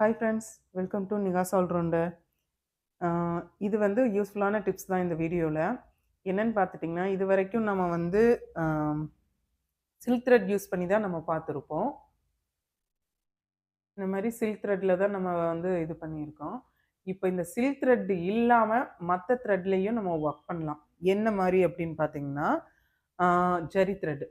Hi friends welcome to Nikas allrounder இது வந்து யூஸ்ஃபுல்லான டிப்ஸ் தான் இந்த வீடியோவில் என்னென்னு பார்த்துட்டிங்கன்னா இது வரைக்கும் நம்ம வந்து சில்க் த்ரெட் யூஸ் பண்ணி தான் நம்ம பார்த்துருப்போம். இந்த மாதிரி சில்க் த்ரெட்டில் தான் நம்ம வந்து இது பண்ணியிருக்கோம். இப்போ இந்த சில்க் த்ரெட் இல்லாமல் மற்ற த்ரெட்லேயும் நம்ம ஒர்க் பண்ணலாம். என்ன மாதிரி அப்படின்னு பார்த்தீங்கன்னா ஜரி த்ரெட்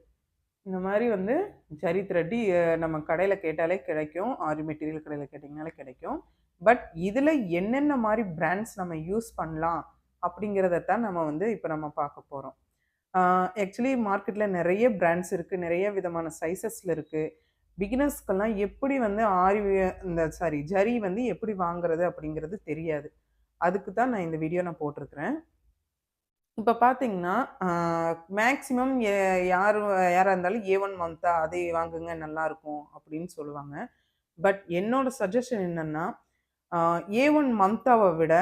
இந்த மாதிரி வந்து ஜரி த்ரெட்டு நம்ம கடையில் கேட்டாலே கிடைக்கும். ஆரி மெட்டீரியல் கடையில் கேட்டிங்கனாலே கிடைக்கும். பட் இதில் என்னென்ன மாதிரி பிராண்ட்ஸ் நம்ம யூஸ் பண்ணலாம் அப்படிங்கிறத தான் நம்ம வந்து இப்போ நம்ம பார்க்க போகிறோம் ஆக்சுவலி மார்க்கெட்டில் நிறைய பிராண்ட்ஸ் இருக்குது நிறைய விதமான சைஸஸில் இருக்குது பிகினர்ஸ்க்கெல்லாம் எப்படி வந்து ஆரி இந்த சாரி ஜரி வந்து எப்படி வாங்குறது அப்படிங்கிறது தெரியாது. அதுக்கு தான் நான் இந்த வீடியோ நான் போட்டிருக்கிறேன். இப்போ பார்த்தீங்கன்னா மேக்ஸிமம் யார் யாராக இருந்தாலும் ஏ ஒன் மந்த்தா அதை வாங்குங்க நல்லாயிருக்கும் அப்படின்னு சொல்லுவாங்க. பட் என்னோட சஜஷன் என்னென்னா ஏ ஒன் மந்த்தாவை விட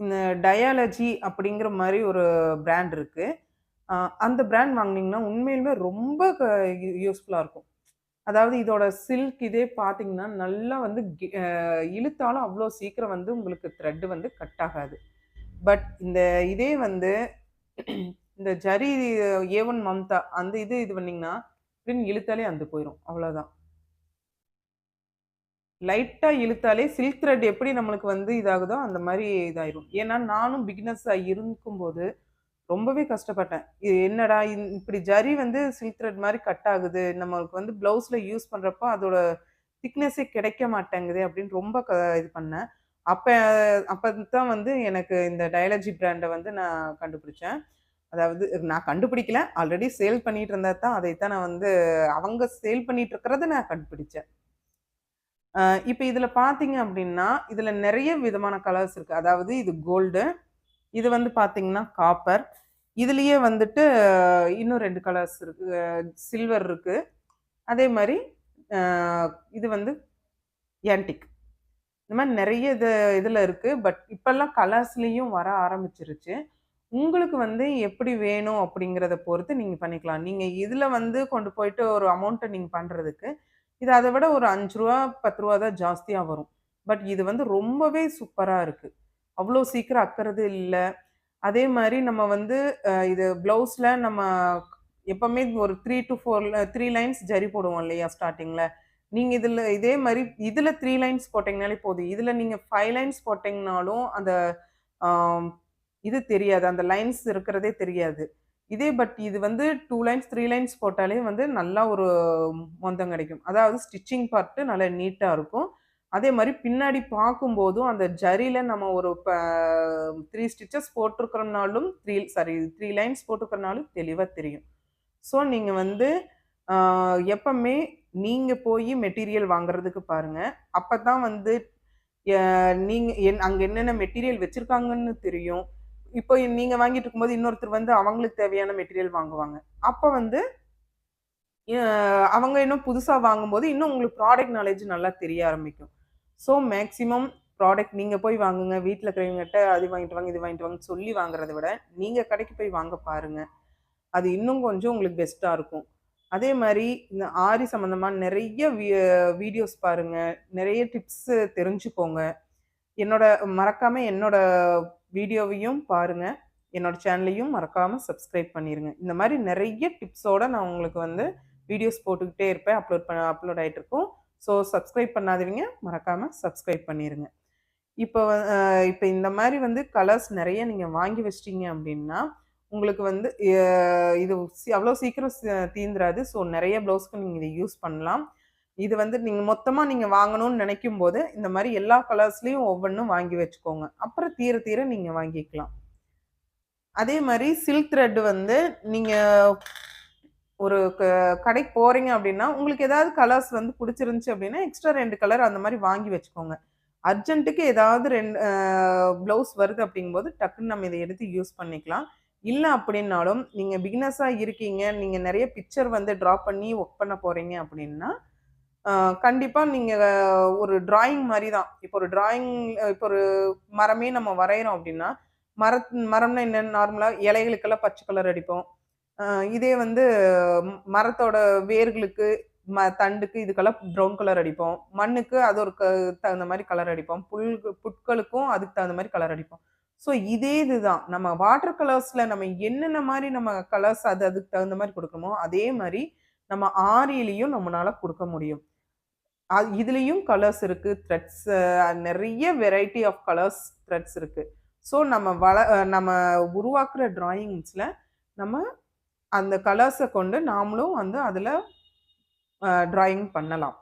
இந்த டயாலஜி அப்படிங்கிற மாதிரி ஒரு பிராண்ட் இருக்குது அந்த பிராண்ட் வாங்குனீங்கன்னா உண்மையிலுமே ரொம்ப யூஸ்ஃபுல்லாக இருக்கும். அதாவது இதோட சில்க் இதே பார்த்தீங்கன்னா நல்லா வந்து கி- இழுத்தாலும் அவ்வளோ சீக்கிரம் வந்து உங்களுக்கு த்ரெட் வந்து கட் ஆகாது. பட் இந்த இதே வந்து இந்த ஜரி ஏ ஒன் மம்தா அந்த இது இது பண்ணிங்கன்னா பின் இழுத்தாலே அந்த போயிடும் அவ்வளோதான் லைட்டாக இழுத்தாலே சில்க் த்ரெட் எப்படி நம்மளுக்கு வந்து இதாகுதோ அந்த மாதிரி இதாயிரும். ஏன்னா நானும் பிகினர்ஸாக இருக்கும்போது ரொம்பவே கஷ்டப்பட்டேன். இது என்னடா இப்படி ஜரி வந்து சில்க் த்ரெட் மாதிரி கட் ஆகுது. நம்மளுக்கு வந்து ப்ளவுஸில் யூஸ் பண்ணுறப்போ அதோட திக்னஸே கிடைக்க மாட்டேங்குது அப்படின்னு ரொம்ப க இது பண்ணேன். அப்போ அப்போ தான் வந்து எனக்கு இந்த டயலஜி பிராண்டை வந்து நான் கண்டுபிடிச்சேன். அதாவது நான் கண்டுபிடிக்கல. ஆல்ரெடி சேல் பண்ணிட்டு இருந்தா தான் அதைத்தான் நான் வந்து அவங்க சேல் பண்ணிட்டு இருக்கிறத நான் கண்டுபிடிச்சேன். இப்போ இதில் பார்த்தீங்க அப்படின்னா இதில் நிறைய விதமான கலர்ஸ் இருக்குது அதாவது இது கோல்டு இது வந்து பார்த்தீங்கன்னா காப்பர் இதுலேயே வந்துட்டு இன்னும் ரெண்டு கலர்ஸ் இருக்கு. சில்வர் இருக்குது அதே மாதிரி இது வந்து ஏன்டிக் இந்த மாதிரி நிறைய இது இதில் இருக்குது பட் இப்போல்லாம் கலர்ஸ்லேயும் வர ஆரம்பிச்சிருச்சு. உங்களுக்கு வந்து எப்படி வேணும் அப்படிங்கிறத பொறுத்து நீங்கள் பண்ணிக்கலாம். நீங்கள் இதில் வந்து கொண்டு போயிட்டு ஒரு அமௌண்ட்டை நீங்கள் பண்ணுறதுக்கு இது அதை விட ஒரு அஞ்சு ரூபா பத்து ரூபா தான் ஜாஸ்தியாக வரும். பட் இது வந்து ரொம்பவே சூப்பராக இருக்குது அவ்வளோ சீக்கிரம் அக்கறது இல்லை. அதே மாதிரி நம்ம வந்து இது ப்ளவுஸில் நம்ம எப்போவுமே ஒரு three to four three lines zari போடுவோம் இல்லையா ஸ்டார்டிங்கில் நீங்கள் இதில் இதே மாதிரி இதில் த்ரீ லைன்ஸ் போட்டிங்கனாலே போதும். இதில் நீங்கள் ஃபைவ் லைன்ஸ் போட்டிங்கனாலும் அந்த இது தெரியாது. அந்த லைன்ஸ் இருக்கிறதே தெரியாது. இதே பட் இது வந்து டூ லைன்ஸ் த்ரீ லைன்ஸ் போட்டாலே வந்து நல்லா ஒரு மொந்தம் கிடைக்கும். அதாவது ஸ்டிச்சிங் பார்ட்டு நல்லா நீட்டாக இருக்கும். அதே மாதிரி பின்னாடி பார்க்கும்போதும் அந்த ஜரியில் நம்ம ஒரு த்ரீ ஸ்டிச்சஸ் போட்டிருக்கிறோம்னாலும் த்ரீ சாரி த்ரீ லைன்ஸ் போட்டிருக்கிறனாலும் தெளிவாக தெரியும். ஸோ நீங்கள் வந்து எப்பவுமே நீங்கள் போய் மெட்டீரியல் வாங்குறதுக்கு பாருங்கள் அப்போ தான் வந்து நீங்கள் நீங்க என் அங்கே என்னென்ன மெட்டீரியல் வச்சுருக்காங்கன்னு தெரியும். இப்போ நீங்கள் வாங்கிட்டு இருக்கும்போது இன்னொருத்தர் வந்து அவங்களுக்கு தேவையான மெட்டீரியல் வாங்குவாங்க. அப்போ வந்து அவங்க இன்னும் புதுசாக வாங்கும்போது இன்னும் உங்களுக்கு ப்ராடக்ட் நாலேஜ் நல்லா தெரிய ஆரம்பிக்கும். ஸோ மேக்ஸிமம் ப்ராடக்ட் நீங்கள் போய் வாங்குங்க. வீட்டில் இருக்கிறவங்ககிட்ட அது வாங்கிட்டு வாங்க இது வாங்கிட்டு வாங்க சொல்லி வாங்குறத விட நீங்கள் கடைக்கு போய் வாங்க பாருங்க. அது இன்னும் கொஞ்சம் உங்களுக்கு பெஸ்ட்டாக இருக்கும். அதே மாதிரி இந்த ஆரி சம்மந்தமாக நிறைய வீடியோஸ் பாருங்கள் நிறைய டிப்ஸு தெரிஞ்சுக்கோங்க. என்னோட மறக்காமல் என்னோட வீடியோவையும் பாருங்கள் என்னோட சேனலையும் மறக்காமல் சப்ஸ்கிரைப் பண்ணிடுங்க இந்த மாதிரி நிறைய டிப்ஸோட நான் உங்களுக்கு வந்து வீடியோஸ் போட்டுக்கிட்டே இருப்பேன். அப்லோட் பண்ண அப்லோட் ஆகிட்டு இருக்கும் ஸோ சப்ஸ்கிரைப் பண்ணாதவங்க மறக்காமல் சப்ஸ்கிரைப் பண்ணிடுங்க இப்போ இப்போ இந்த மாதிரி வந்து கலர்ஸ் நிறைய நீங்கள் வாங்கி வச்சிட்டிங்க அப்படின்னா உங்களுக்கு வந்து இது அவ்வளோ சீக்கிரம் தீந்துராது. ஸோ நிறைய ப்ளவுஸ்க்கு நீங்கள் இதை யூஸ் பண்ணலாம். இது வந்து நீங்கள் மொத்தமாக நீங்கள் வாங்கணும்னு நினைக்கும் போது இந்த மாதிரி எல்லா கலர்ஸ்லேயும் ஒவ்வொன்றும் வாங்கி வச்சுக்கோங்க. அப்புறம் தீர தீர நீங்கள் வாங்கிக்கலாம். அதே மாதிரி சில்க் த்ரெட் வந்து நீங்கள் ஒரு க- கடைக்கு போகிறீங்க அப்படின்னா உங்களுக்கு ஏதாவது கலர்ஸ் வந்து பிடிச்சிருந்துச்சு அப்படின்னா எக்ஸ்ட்ரா ரெண்டு கலர் அந்த மாதிரி வாங்கி வச்சுக்கோங்க. அர்ஜென்ட்டுக்கு ஏதாவது ரெண்டு ப்ளவுஸ் வருது அப்படிங்கும்போது டக்குன்னு நம்ம இதை எடுத்து யூஸ் பண்ணிக்கலாம். இல்லை அப்படின்னாலும் நீங்கள் பிகினஸாக இருக்கீங்க நீங்கள் நிறைய பிக்சர் வந்து ட்ரா பண்ணி ஒர்க் பண்ண போகிறீங்க அப்படின்னா கண்டிப்பாக நீங்கள் ஒரு டிராயிங் மாதிரி தான் இப்போ ஒரு டிராயிங் இப்போ ஒரு மரமே நம்ம வரைகிறோம் அப்படின்னா மர மரம்னா என்னென்னு நார்மலாக இலைகளுக்கெல்லாம் பச்சை கலர் அடிப்போம். இதே வந்து மரத்தோட வேர்களுக்கு ம தண்டுக்கு இதுக்கெல்லாம் ப்ரௌன் கலர் அடிப்போம். மண்ணுக்கு அது ஒரு க தகுந்த மாதிரி கலர் அடிப்போம். புல் புட்களுக்கும் அதுக்கு தகுந்த மாதிரி கலர் அடிப்போம். ஸோ இதே இதுதான். நம்ம வாட்டர் கலர்ஸில் நம்ம என்னென்ன மாதிரி நம்ம கலர்ஸ் அது அதுக்கு தகுந்த மாதிரி கொடுக்கணுமோ அதே மாதிரி நம்ம ஆரியிலையும் நம்மளால கொடுக்க முடியும். அது இதுலேயும் கலர்ஸ் இருக்குது த்ரெட்ஸ் நிறைய வெரைட்டி ஆஃப் கலர்ஸ் த்ரெட்ஸ் இருக்குது ஸோ நம்ம வள நம்ம உருவாக்குற ட்ராயிங்ஸில் நம்ம அந்த கலர்ஸை கொண்டு நாமளும் வந்து அதில் ட்ராயிங் பண்ணலாம்.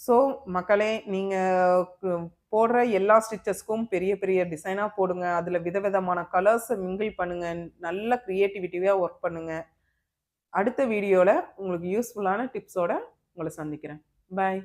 ஸோ மக்களே நீங்கள் போடுற எல்லா ஸ்டிச்சஸ்க்கும் பெரிய பெரிய டிசைனாக போடுங்க. அதில் விதவிதமான கலர்ஸை மிங்கிள் பண்ணுங்கள் நல்ல க்ரியேட்டிவிட்டியாக ஒர்க் பண்ணுங்கள் அடுத்த வீடியோவில் உங்களுக்கு யூஸ்ஃபுல்லான டிப்ஸோடு உங்களை சந்திக்கிறேன். பாய்